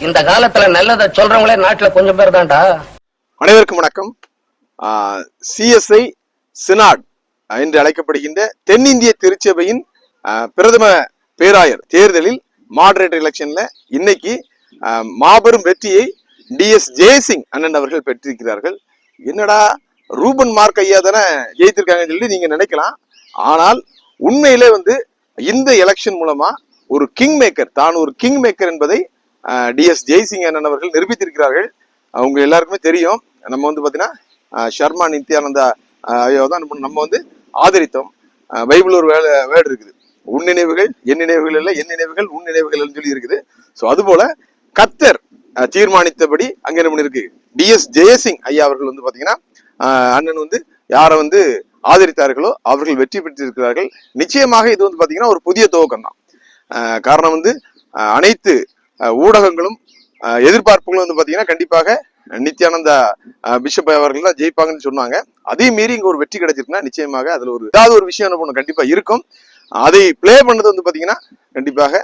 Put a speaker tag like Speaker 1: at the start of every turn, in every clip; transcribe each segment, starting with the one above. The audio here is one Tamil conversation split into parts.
Speaker 1: இந்த காலத்துல நல்லதை சொல்றவங்களே நாட்டுல கொஞ்சம் பேர் தான்டா.
Speaker 2: அனைவருக்கும் வணக்கம். சிஎஸ்ஐ சினாட் என்று அழைக்கப்படுகின்ற தென்னிந்திய திருச்சபையின் பிரதம பேராயர் தேர்தலில் மாடரேட்டர் எலெக்ஷன்ல இன்னைக்கு ஆஹ், மாபெரும் வெற்றியை டிஎஸ் ஜெயசிங் அண்ணன் அவர்கள் பெற்றிருக்கிறார்கள். என்னடா ரூபன் மார்க் ஐயா தானே ஜெயித்திருக்காங்கன்னு சொல்லி நீங்க நினைக்கலாம். ஆனால் உண்மையிலே வந்து இந்த எலெக்ஷன் மூலமா ஒரு கிங் மேக்கர் தான் ஒரு கிங் மேக்கர் என்பதை டிஎஸ் ஜெய்சிங் அண்ணன் அவர்கள் நிரூபித்திருக்கிறார்கள். அவங்க எல்லாருக்குமே தெரியும். நம்ம வந்து பார்த்தீங்கன்னா ஷர்மா நித்யானந்தா ஐயோ தான் நம்ம- நம்ம வந்து ஆதரித்தோம். பைபிள் ஒரு வேலை வேர்டு இருக்குது. உன் நினைவுகள் என் நினைவுகள் இல்லை என் நினைவுகள் உன் நினைவுகள் சொல்லி இருக்குது. ஸோ அதுபோல கத்தர் தீர்மானித்தபடி அங்க என்ன பண்ணிருக்கு டிஎஸ் ஜெயசிங் ஐயா அவர்கள் வந்து பாத்தீங்கன்னா அண்ணன் வந்து யாரை வந்து ஆதரித்தார்களோ அவர்கள் வெற்றி பெற்றிருக்கிறார்கள். நிச்சயமாக இது வந்து பாத்தீங்கன்னா ஒரு புதிய துவக்கம் தான் காரணம் வந்து அனைத்து ஊடகங்களும் எதிர்பார்ப்புகளும் வந்து பாத்தீங்கன்னா கண்டிப்பாக நித்யானந்தா பிஷப் அவர்கள் தான் ஜெயிப்பாங்கன்னு சொன்னாங்க. அதே மீறி இங்க ஒரு வெற்றி கிடைச்சிருக்குன்னா நிச்சயமாக அதுல ஒரு ஏதாவது ஒரு விஷயம் என்ன பண்ணும் கண்டிப்பா இருக்கும். அதை ப்ளே பண்ணது வந்து பாத்தீங்கன்னா கண்டிப்பாக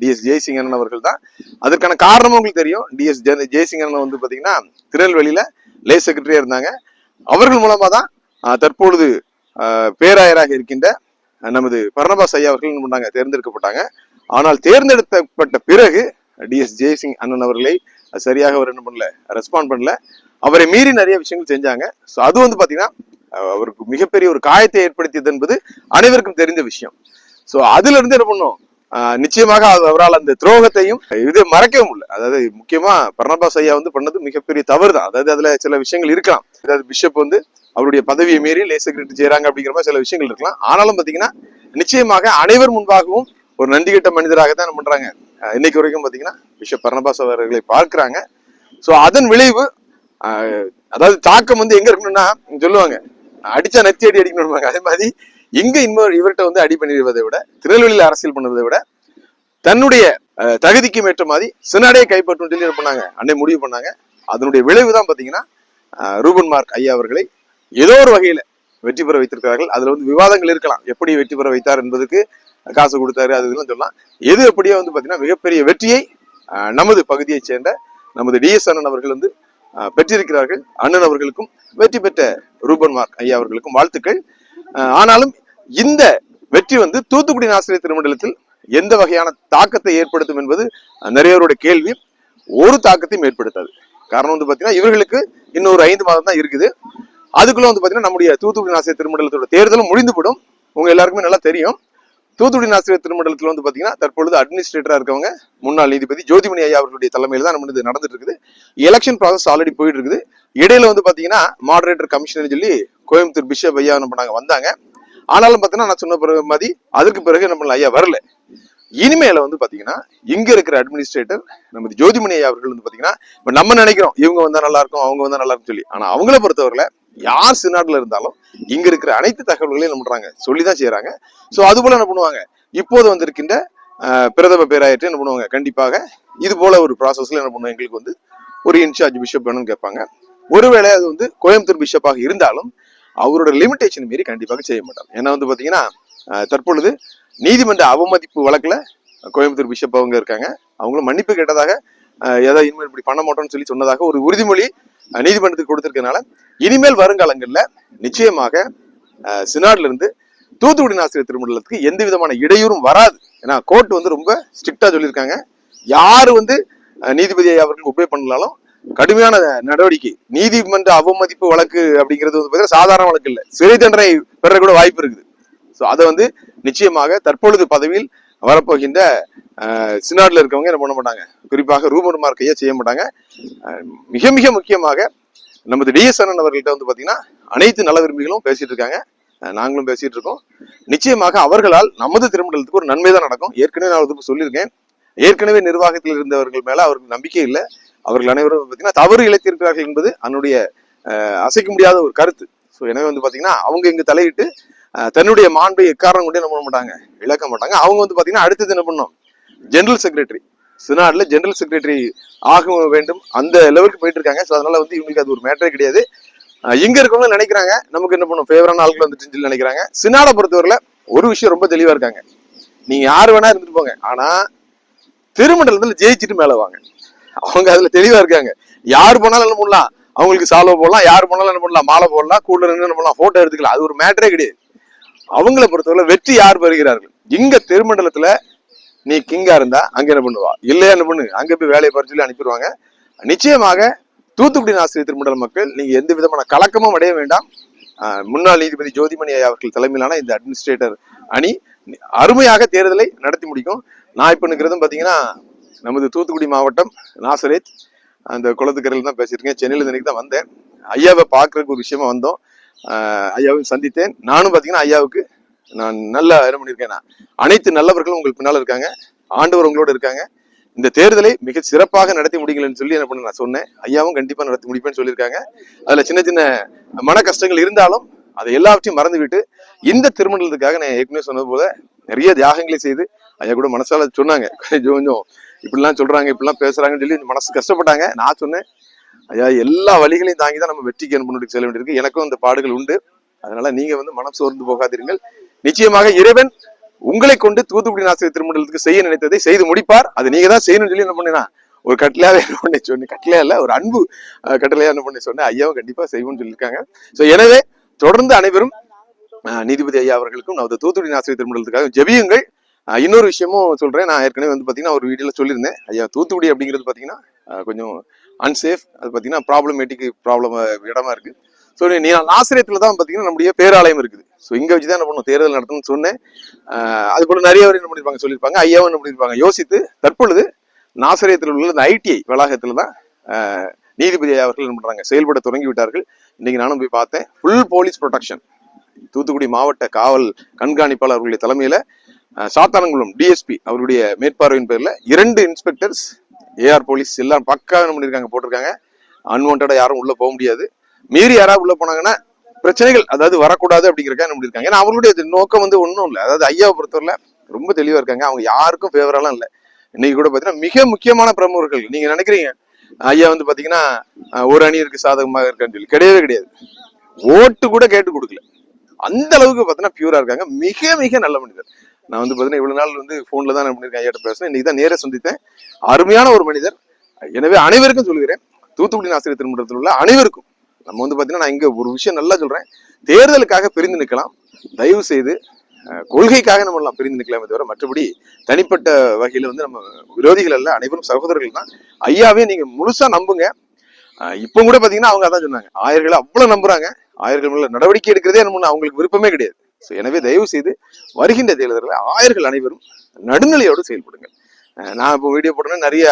Speaker 2: டிஎஸ் ஜெய்சிங்கன் அவர்கள் தான். அதற்கான காரணமும் உங்களுக்கு தெரியும். டிஎஸ் ஜெய்சிங்கன் வந்து பாத்தீங்கன்னா திருநெல்வேலியில லே செக்ரட்டரியா இருந்தாங்க. அவர்கள் மூலமா தான் தற்பொழுது பேராயராக இருக்கின்ற நமது பர்ணபாஸ் ஐயா அவர்கள் என்ன பண்ணாங்க தேர்ந்தெடுக்கப்பட்டாங்க. ஆனால் தேர்ந்தெடுக்கப்பட்ட பிறகு டிஎஸ் ஜெய்சிங் அண்ணன் அவர்களை சரியாக அவர் என்ன பண்ணல ரெஸ்பாண்ட் பண்ணல. அவரை மீறி நிறைய விஷயங்கள் செஞ்சாங்க. ஸோ அது வந்து பாத்தீங்கன்னா அவருக்கு மிகப்பெரிய ஒரு காயத்தை ஏற்படுத்தியது என்பது அனைவருக்கும் தெரிந்த விஷயம். ஸோ அதுல இருந்து என்ன பண்ணும்? ஆஹ் நிச்சயமாக அவரால் அந்த துரோகத்தையும் இது மறக்கவே முடியல. அதாவது முக்கியமா பரணபாஸ் ஐயா வந்து பண்ணது மிகப்பெரிய தவறு தான். அதாவது அதுல சில விஷயங்கள் இருக்கலாம். அதாவது பிஷப் வந்து அவருடைய பதவியை மீறி லே செக்ரட்டரி செய்யறாங்க அப்படிங்கிற மாதிரி சில விஷயங்கள் இருக்கலாம். ஆனாலும் பாத்தீங்கன்னா நிச்சயமாக அனைவர் முன்பாகவும் ஒரு நன்றி கட்ட மனிதராக தான் என்ன பண்றாங்க இன்னைக்கு வரைக்கும் பாத்தீங்கன்னா பிஷப் பர்ணபாஸ் அவர்களை பார்க்குறாங்க. ஸோ அதன் விளைவு அதாவது தாக்கம் வந்து எங்க இருக்கணும்னா சொல்லுவாங்க அடிச்சா நெத்தி அடி அடிக்கணும் அதே மாதிரி இங்க இன்னொரு இவர்கிட்ட வந்து அடி பண்ணிடுவதை விட திருநெல்வேலியில் அரசியல் பண்ணுவதை விட தன்னுடைய அஹ், தகுதிக்கு ஏற்ற மாதிரி சினாடே கைப்பற்றும் சொல்லி பண்ணாங்க? அன்னை முடிவு பண்ணாங்க. அதனுடைய விளைவு தான் பாத்தீங்கன்னா ரூபன் மார்க் ஐயா அவர்களை ஏதோ ஒரு வகையில வெற்றி பெற வைத்திருக்கிறார்கள். அதுல வந்து விவாதங்கள் இருக்கலாம். எப்படி வெற்றி பெற வைத்தார் என்பதுக்கு காசு கொடுத்தாரு அது இதெல்லாம் சொல்லலாம். எது எப்படியோ வந்து பார்த்தீங்கன்னா மிகப்பெரிய வெற்றியை நமது பகுதியைச் சேர்ந்த நமது டிஎஸ் அண்ணன் அவர்கள் வந்து பெற்றிருக்கிறார்கள். அண்ணன் அவர்களுக்கும் வெற்றி பெற்ற ரூபன் மார்க் ஐயா அவர்களுக்கும் வாழ்த்துக்கள். ஆனாலும் இந்த வெற்றி வந்து தூத்துக்குடி ஆசிரியர் திருமண்டலத்தில் எந்த வகையான தாக்கத்தை ஏற்படுத்தும் என்பது நிறையவருடைய கேள்வி. ஒரு தாக்கத்தையும் ஏற்படுத்தாது. காரணம் வந்து பார்த்தீங்கன்னா இவர்களுக்கு இன்னொரு ஐந்து மாதம் தான் இருக்குது. அதுக்குள்ள வந்து பார்த்தீங்கன்னா நம்முடைய தூத்துக்குடி ஆசிரியர் திருமண்டலத்தோட தேர்தலும் முடிந்துவிடும் உங்க எல்லாருக்குமே நல்லா தெரியும். தூத்துக்குடி ஆசிரியர் திருமண்டலத்தில் வந்து பார்த்தீங்கன்னா தற்பொழுது அட்மினிஸ்ட்ரேட்டராக இருக்கவங்க முன்னாள் நீதிபதி ஜோதிமணி ஐயா அவர்களுடைய தலைமையில் தான் நம்ம இது நடந்துட்டு இருக்குது. எலெக்ஷன் ப்ராசஸ் ஆல்ரெடி போயிட்டு இருக்குது. இடையில வந்து பாத்தீங்கன்னா மாடரேட்டர் கமிஷனர் சொல்லி கோயம்புத்தூர் பிஷப் ஐயா என்ன பண்ணாங்க வந்தாங்க. ஆனாலும் பாத்தீங்கன்னா நான் சொன்ன பிறகு மாதிரி அதற்கு பிறகு என்ன பண்ணல ஐயா வரல. இனிமேல வந்து பாத்தீங்கன்னா இங்க இருக்கிற அட்மினிஸ்ட்ரேட்டர் நம்ம ஜோதிமணி ஐயா அவர்கள் வந்து பாத்தீங்கன்னா இப்ப நம்ம நினைக்கிறோம் இவங்க வந்தா நல்லா இருக்கும் அவங்க வந்தா நல்லா இருக்கும் சொல்லி. ஆனா அவங்கள பொறுத்தவரையில யார் சினாட்ல இருந்தாலும் இங்க இருக்கிற அனைத்து தகவல்களையும் என்ன பண்றாங்க சொல்லிதான் செய்யறாங்க ஸோ அது போல என்ன பண்ணுவாங்க? இப்போது வந்திருக்கின்ற பிரதம பேராயற்று என்ன பண்ணுவாங்க? கண்டிப்பாக இது போல ஒரு ப்ராசஸ்ல என்ன பண்ணுவாங்க? எங்களுக்கு வந்து ஒரு இன்சார்ஜ் பிஷப் வேணும்னு கேட்பாங்க. ஒருவேளை அது வந்து கோயம்புத்தூர் பிஷப்பாக இருந்தாலும் அவரோட லிமிடேஷன் மீறி கண்டிப்பாக செய்ய மாட்டாங்க. ஏன்னா வந்து பாத்தீங்கன்னா தற்பொழுது நீதிமன்ற அவமதிப்பு வழக்குல கோயம்புத்தூர் பிஷப் அவங்க இருக்காங்க. அவங்களும் மன்னிப்பு கேட்டதாக ஏதாவது இனிமேல் இப்படி பண்ண மாட்டோம்னு சொல்லி சொன்னதாக ஒரு உறுதிமொழி நீதிமன்றத்துக்கு கொடுத்திருக்கனால இனிமேல் வருங்காலங்களில் நிச்சயமாக ஆஹ், சினாட்ல இருந்து தூத்துக்குடி நாசிரியர் திருமணத்துக்கு எந்த விதமான இடையூறும் வராது. ஏன்னா கோர்ட் வந்து ரொம்ப ஸ்ட்ரிக்டா சொல்லியிருக்காங்க. யாரு வந்து நீதிபதி அவர்கள் உபயோக பண்ணலாலும் கடுமையான நடவடிக்கை. நீதிமன்ற அவமதிப்பு வழக்கு அப்படிங்கிறது வந்து பார்த்தீங்கன்னா சாதாரண வழக்கு இல்லை. சிறை தண்டனை பெற கூட வாய்ப்பு இருக்குது. ஸோ அதை வந்து நிச்சயமாக தற்பொழுது பதவியில் வரப்போகின்ற சினாடில் இருக்கவங்க என்ன பண்ண மாட்டாங்க? குறிப்பாக ரூபன் மார்க்கையே செய்ய மாட்டாங்க. மிக மிக முக்கியமாக நமது டிஎஸ் அண்ணன் அவர்கள்ட்ட வந்து பாத்தீங்கன்னா அனைத்து நல விரும்பிகளும் பேசிட்டு இருக்காங்க. நாங்களும் பேசிட்டு இருக்கோம். நிச்சயமாக அவர்களால் நமது திருமணத்துக்கு ஒரு நன்மை தான் நடக்கும். ஏற்கனவே நான் அதுக்கு சொல்லியிருக்கேன். ஏற்கனவே நிர்வாகத்தில் இருந்தவர்கள் மேல அவருக்கு நம்பிக்கை இல்லை. அவர்கள் அனைவரும் பார்த்தீங்கன்னா தவறு இழைத்திருக்கிறார்கள் என்பது அதனுடைய அஹ், அசைக்க முடியாத ஒரு கருத்து. ஸோ எனவே வந்து பாத்தீங்கன்னா அவங்க இங்கு தலையிட்டு தன்னுடைய மாண்பை எக்காரணம் கொண்டு என்ன பண்ண மாட்டாங்க. இழக்க மாட்டாங்க. அவங்க வந்து பார்த்தீங்கன்னா அடுத்தது என்ன பண்ணோம்? ஜெனரல் செக்ரட்டரி சினாட்ல ஜெனரல் செக்ரட்டரி ஆக வேண்டும். அந்த லெவலுக்கு போயிட்டு இருக்காங்க. ஸோ அதனால வந்து இவங்களுக்கு அது ஒரு மேட்டரே கிடையாது. இங்க இருக்கவங்க நினைக்கிறாங்க. நமக்கு என்ன பண்ணும்? ஃபேவரான ஆட்கள் வந்துட்டுன்னு சொல்லி நினைக்கிறாங்க. சினாட பொறுத்தவரையில் ஒரு விஷயம் ரொம்ப தெளிவா இருக்காங்க. நீங்க யார் வேணா இருந்துட்டு போங்க. ஆனா திருமண்டலத்துல ஜெயிச்சுட்டு மேல வாங்க. அவங்க அதுல தெளிவா இருக்காங்க. யார் போனாலும் என்ன பண்ணலாம்? அவங்களுக்கு சால்வ் போடலாம். யார் போனாலும் என்ன பண்ணலாம்? மாலை போடலாம். கூட என்ன பண்ணலாம்? போட்டோ எடுத்துக்கலாம். அது ஒரு மேட்டரே கிடையாது. அவங்கள பொறுத்தவரை வெற்றி யார் பெறுகிறார்கள்? இங்க திருமண்டலத்துல நீ கிங்கா இருந்தா அங்க என்ன பண்ணுவா? இல்லையா என்ன பண்ணு? அங்க போய் வேலையை பறிச்சு சொல்லி அனுப்பிடுவாங்க. நிச்சயமாக தூத்துக்குடி ஆசிரியர் திருமண்டல மக்கள் நீங்க எந்த விதமான கலக்கமும் அடைய வேண்டாம். முன்னாள் நீதிபதி ஜோதிமணி ஐயா அவர்கள் தலைமையிலான இந்த அட்மினிஸ்ட்ரேட்டர் அணி அருமையாக தேர்தலை நடத்தி முடிக்கும். நான் இப்ப நிற்கிறதும் பாத்தீங்கன்னா நமது தூத்துக்குடி மாவட்டம் நாசரேத் அந்த குளத்துக்கரையில் தான் பேசியிருக்கேன் சென்னையில் இருந்து தான் வந்தேன். ஐயாவை பார்க்கறதுக்கு ஒரு விஷயமா வந்தோம். ஐயாவையும் சந்தித்தேன். நானும் பார்த்தீங்கன்னா ஐயாவுக்கு நான் நல்லா இடம் பண்ணியிருக்கேன். நான் அனைத்து நல்லவர்களும் உங்களுக்கு பின்னால் இருக்காங்க. ஆண்டவர் உங்களோட இருக்காங்க. இந்த தேர்தலை மிக சிறப்பாக நடத்தி முடியுங்கள்னு சொல்லி என்ன பண்ண நான் சொன்னேன். ஐயாவும் கண்டிப்பாக நடத்தி முடிப்பேன்னு சொல்லியிருக்காங்க. அதில் சின்ன சின்ன மன கஷ்டங்கள் இருந்தாலும் அதை எல்லாவற்றையும் மறந்துவிட்டு இந்த திருமணத்துக்காக நான் ஏற்கனவே சொன்னது போல நிறைய தியாகங்களை செய்து ஐயா கூட மனசால சொன்னாங்க. கொஞ்சம் கொஞ்சம் இப்படிலாம் சொல்றாங்க இப்படிலாம் பேசுறாங்கன்னு சொல்லி மனசு கஷ்டப்பட்டாங்க. நான் சொன்னேன் ஐயா எல்லா வழிகளையும் தாங்கி தான் நம்ம வெற்றிக்கு அனுப்பிட்டு செல்ல வேண்டியிருக்கு. எனக்கும் இந்த பாடுகள் உண்டு. அதனால நீங்க வந்து மனம் சோர்ந்து போகாதீர்கள். நிச்சயமாக இறைவன் உங்களை கொண்டு தூத்துக்குடி ஆசிரியர் திருமண்டலத்துக்கு செய்ய நினைத்ததை செய்து முடிப்பார். அது நீங்க தான் செய்யணும்னு சொல்லி என்ன பண்ணினா ஒரு கட்டளையாவே என்ன பண்ணி சொன்னேன். கட்டளையா இல்ல ஒரு அன்பு கட்டளையா என்ன பண்ணி சொன்னேன். ஐயாவும் கண்டிப்பா செய்வோம்னு சொல்லியிருக்காங்க. சோ எனவே தொடர்ந்து அனைவரும் நீதிபதி ஐயா அவர்களுக்கும் நமது தூத்துக்குடி ஆசிரியர் திருமண்டலத்துக்காக ஜெபியுங்கள். இன்னொரு விஷயமும் சொல்றேன். நான் ஏற்கனவே வந்து பாத்தீங்கன்னா ஒரு வீடியோல சொல்லியிருந்தேன். ஐயா தூத்துக்குடி அப்படிங்கிறது பாத்தீங்கன்னா கொஞ்சம் அன்சேஃப் அது பார்த்தீங்கன்னா ப்ராப்ளமேட்டிக் ப்ராப்ளம் இடமா இருக்கு. ஸோ நீ ஆசிரியத்தில் தான் பார்த்தீங்கன்னா நம்முடைய பேராலயம் இருக்குது. ஸோ இங்கே வச்சு தான் என்ன பண்ணும் தேர்தல் நடத்தணும்னு சொன்னேன். அது போல நிறைய பேர் என்ன பண்ணியிருப்பாங்க சொல்லியிருப்பாங்க. ஐயாவும் என்ன பண்ணியிருப்பாங்க யோசித்து தற்பொழுது நாசிரியத்தில் உள்ள இந்த ஐடிஐ வளாகத்தில் தான் நீதிபதி அவர்கள் என்ன பண்ணுறாங்க செயல்பட தொடங்கி விட்டார்கள். இன்னைக்கு நானும் போய் பார்த்தேன். ஃபுல் போலீஸ் ப்ரொடெக்ஷன் தூத்துக்குடி மாவட்ட காவல் கண்காணிப்பாளர் அவர்களுடைய தலைமையில் சாத்தானங்குளம் டிஎஸ்பி அவருடைய மேற்பார்வையின் பேரில் இரண்டு இன்ஸ்பெக்டர்ஸ் ஏஆர் போலீஸ் எல்லாம் பக்காவே என்ன பண்ணிருக்காங்க போட்டிருக்காங்க. அன்வான்டா யாரும் உள்ள போக முடியாது. மீறி யாராவது உள்ள போனாங்கன்னா பிரச்சனைகள் அதாவது வரக்கூடாது அப்படிங்கிறக்கா என்ன பண்ணிருக்காங்க ஏன்னா அவங்களுடைய நோக்கம் வந்து ஒன்றும் இல்லை. அதாவது ஐயாவை பொறுத்தவரையில ரொம்ப தெளிவா இருக்காங்க. அவங்க யாருக்கும் ஃபேவரெல்லாம் இல்லை. இன்னைக்கு கூட பாத்தீங்கன்னா மிக முக்கியமான பிரமுகர்கள். நீங்க நினைக்கிறீங்க ஐயா வந்து பாத்தீங்கன்னா ஒரு அணியிற்கு சாதகமாக இருக்கான்னு சொல்லி. கிடையவே கிடையாது. ஓட்டு கூட கேட்டு கொடுக்கல. அந்த அளவுக்கு பாத்தீங்கன்னா பியூரா இருக்காங்க. மிக மிக நல்ல மனிதர். நான் வந்து பார்த்தீங்கன்னா இவ்வளவு நாள் வந்து ஃபோன்ல தான் நான் பண்ணியிருக்கேன் ஐயாட்ட பேசுனேன் இன்னைக்கு தான் நேரே சந்தித்தேன். அருமையான ஒரு மனிதர். எனவே அனைவருக்கும் சொல்லுகிறேன் தூத்துக்குடி ஆசிரியர் திருமணத்தில் உள்ள அனைவருக்கும் நம்ம வந்து பாத்தீங்கன்னா நான் இங்க ஒரு விஷயம் நல்லா சொல்றேன். தேர்தலுக்காக பிரிந்து நிற்கலாம். தயவு செய்து கொள்கைக்காக நம்ம எல்லாம் பிரிந்து நிற்கலாமே தவிர மற்றபடி தனிப்பட்ட வகையில வந்து நம்ம விரோதிகள் அல்ல அனைவரும் சகோதரர்கள் தான். ஐயாவே நீங்க முழுசா நம்புங்க. இப்போ கூட பார்த்தீங்கன்னா அவங்க அதான் சொன்னாங்க ஆயர்களை அவ்வளவு நம்புறாங்க. ஆயர்கள் மேல நடவடிக்கை எடுக்கிறதே நம்ம அவங்களுக்கு விருப்பமே கிடையாது. ஸோ எனவே தயவு செய்து வருகின்ற தேர்தலில் ஆயர்கள் அனைவரும் நடுநிலையோடு செயல்படுங்க நான் இப்போ வீடியோ போட்டோன்னா நிறைய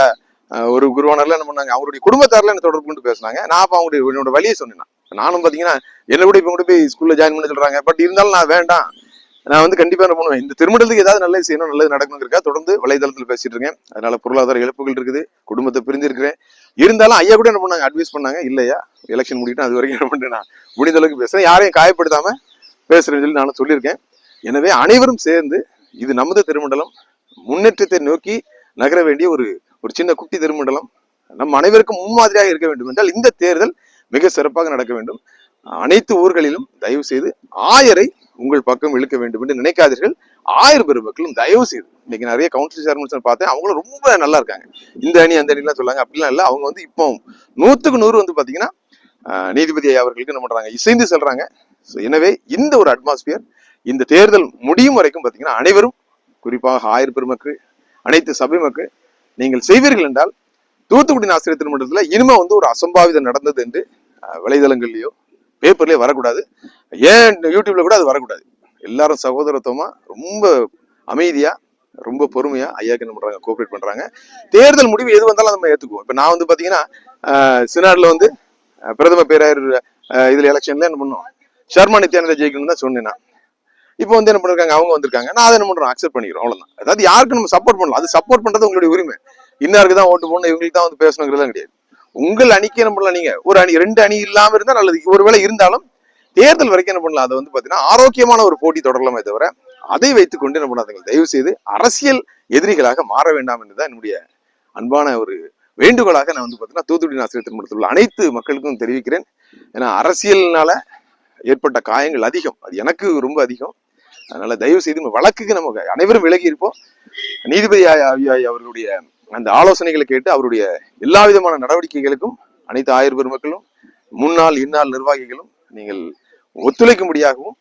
Speaker 2: ஒரு குருவானர்லாம் என்ன பண்ணாங்க? அவருடைய குடும்பத்தாரில் என்ன தொடர்பு கொண்டு பேசினாங்க. நான் அப்போ அவங்களுடைய என்னோட வழியை சொன்னேன் நானும் பாத்தீங்கன்னா என்ன கூட இப்போ கூட போய் ஸ்கூல்ல ஜாயின் பண்ண சொல்றாங்க. பட் இருந்தாலும் நான் வேண்டாம். நான் வந்து கண்டிப்பா என்ன பண்ணுவேன்? இந்த திருமணத்துக்கு ஏதாவது நல்லது செய்யணும் நல்லது நடக்கணுங்கிறக்கா தொடர்ந்து வலைதளத்தில் பேசிட்டு இருக்கேன். அதனால பொருளாதார இழப்புகள் இருக்குது. குடும்பத்தை பிரிஞ்சிருக்கிறேன் இருந்தாலும் ஐயா கூட என்ன பண்ணாங்க? அட்வைஸ் பண்ணாங்க. இல்லையா? எலெக்ஷன் முடிக்கணும் அது வரைக்கும் என்ன பண்ணுறேன் நான்? முடிந்த அளவுக்கு பேசுறேன். யாரையும் காயப்படுத்தாமல் பேசுறேன்னு சொல்லி நானும் சொல்லியிருக்கேன். எனவே அனைவரும் சேர்ந்து இது நமது திருமண்டலம். முன்னேற்றத்தை நோக்கி நகர வேண்டிய ஒரு ஒரு சின்ன குட்டி திருமண்டலம். நம் அனைவருக்கும் முன்மாதிரியாக இருக்க வேண்டும் என்றால் இந்த தேர்தல் மிக சிறப்பாக நடக்க வேண்டும். அனைத்து ஊர்களிலும் தயவு செய்து ஆயரை உங்கள் பக்கம் இழுக்க வேண்டும் என்று நினைக்காதீர்கள். ஆயிரம் பெருமக்களும் தயவு செய்து. இன்னைக்கு நிறைய கவுன்சில் சேர்மன்ஸ் பார்த்தேன். அவங்களும் ரொம்ப நல்லா இருக்காங்க. இந்த அணி அந்த அணிலாம் சொல்லாங்க. அப்படிலாம் இல்லை. அவங்க வந்து இப்போ நூற்றுக்கு நூறு வந்து பார்த்தீங்கன்னா நீதிபதி ஐயா அவர்களுக்கு என்ன பண்ணுறாங்க இசைந்து செல்றாங்க. எனவே இந்த ஒரு அட்மாஸ்பியர் இந்த தேர்தல் முடியும் வரைக்கும் பாத்தீங்கன்னா அனைவரும் குறிப்பாக ஆயிரம் பெருமக்கள் அனைத்து சபை மக்கள் நீங்கள் செய்வீர்கள் என்றால் தூத்துக்குடி ஆசிரியர் திருமணத்தில் இனிமே வந்து ஒரு அசம்பாவிதம் நடந்தது என்று வலைதளங்கள்லையோ பேப்பர்லேயோ பேப்பர்லயோ வரக்கூடாது. ஏன் யூடியூப்ல கூட அது வரக்கூடாது. எல்லாரும் சகோதரத்துவமா ரொம்ப அமைதியா ரொம்ப பொறுமையா ஐயாக்கு என்ன பண்றாங்க கோஆபரேட் பண்றாங்க. தேர்தல் முடிவு எது வந்தாலும் நம்ம ஏத்துக்குவோம். இப்ப நான் வந்து பாத்தீங்கன்னா அஹ், சினாட்ல வந்து பிரதம பேராயர் இதுல எலெக்ஷன்ல என்ன பண்ணுவோம் ஷர்மா நித்யானந்தா ஜெயிக்கணும்னு தான் சொன்னேன் இப்போ வந்து என்ன பண்ணிருக்காங்க? அவங்க வந்திருக்காங்க. நான் அதை என்ன பண்றோம் அக்செப்ட் பண்ணிக்கிறோம் அவ்வளவுதான். அதாவது யாருக்கு நம்ம சப்போர்ட் பண்ணலாம்? அது சப்போர்ட் பண்றது உங்களுடைய உரிமை. இன்னாருக்கு தான் ஓட்டு போடணும்? இவங்களுக்கு தான் வந்து பேசணுங்கிறதுலாம் கிடையாது. உங்கள் அணிக்கு என்ன பண்ணலாம் நீங்க? ஒரு அணி ரெண்டு அணி இல்லாம இருந்தா நல்லது. ஒருவேளை இருந்தாலும் தேர்தல் வரைக்கும் என்ன பண்ணலாம்? அதை வந்து பாத்தீங்கன்னா ஆரோக்கியமான ஒரு போட்டி தொடரலாமே தவிர அதை வைத்துக் கொண்டு என்ன பண்ணாதீங்க. தயவு செய்து அரசியல் எதிரிகளாக மாற வேண்டாம் என்றுதான் என்னுடைய அன்பான ஒரு வேண்டுகோளாக நான் வந்து பாத்தீங்கன்னா தூத்துக்குடி நாசிரியத்தின் திருமணத்தில் உள்ள அனைத்து மக்களுக்கும் தெரிவிக்கிறேன். ஏன்னா அரசியல்னால ஏற்பட்ட காயங்கள் அதிகம். அது எனக்கு ரொம்ப அதிகம். அதனால தயவு செய்து வழக்குக்கு நம்ம அனைவரும் விலகி இருப்போம். நீதிபதி ஆய் அவர்களுடைய அந்த ஆலோசனைகளை கேட்டு அவருடைய எல்லா விதமான நடவடிக்கைகளுக்கும் அனைத்து ஆயர் பெருமக்களும் முன்னாள் இந்நாள் நிர்வாகிகளும் நீங்கள் ஒத்துழைக்கும்படியாகவும்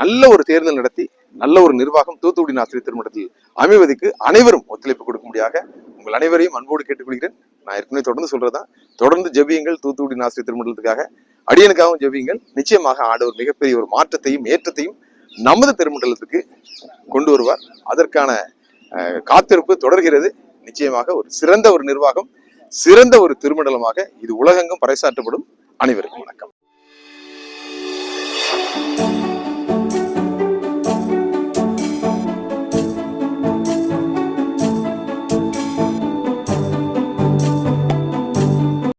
Speaker 2: நல்ல ஒரு தேர்தல் நடத்தி நல்ல ஒரு நிர்வாகம் தூத்துக்குடி ஆசிரியர் திருமணத்தில் அமைவதற்கு அனைவரும் ஒத்துழைப்பு கொடுக்கும்படியாக உங்கள் அனைவரையும் அன்போடு கேட்டுக்கொள்கிறேன். நான் ஏற்கனவே தொடர்ந்து சொல்றதா தொடர்ந்து ஜெபியுங்கள் தூத்துக்குடி ஆசிரியர் திருமணத்துக்காக அடியனுக்காகவும் ஜெபிங்கள் நிச்சயமாக ஆண்டவர் மிகப்பெரிய ஒரு மாற்றத்தையும் ஏற்றத்தையும் நமது திருமண்டலத்துக்கு கொண்டு வருவார். அதற்கான காத்திருப்பு தொடர்கிறது. நிச்சயமாக ஒரு சிறந்த ஒரு நிர்வாகம் சிறந்த ஒரு திருமண்டலமாக இது உலகெங்கும் பறைசாற்றப்படும் அனைவருக்கும் வணக்கம்.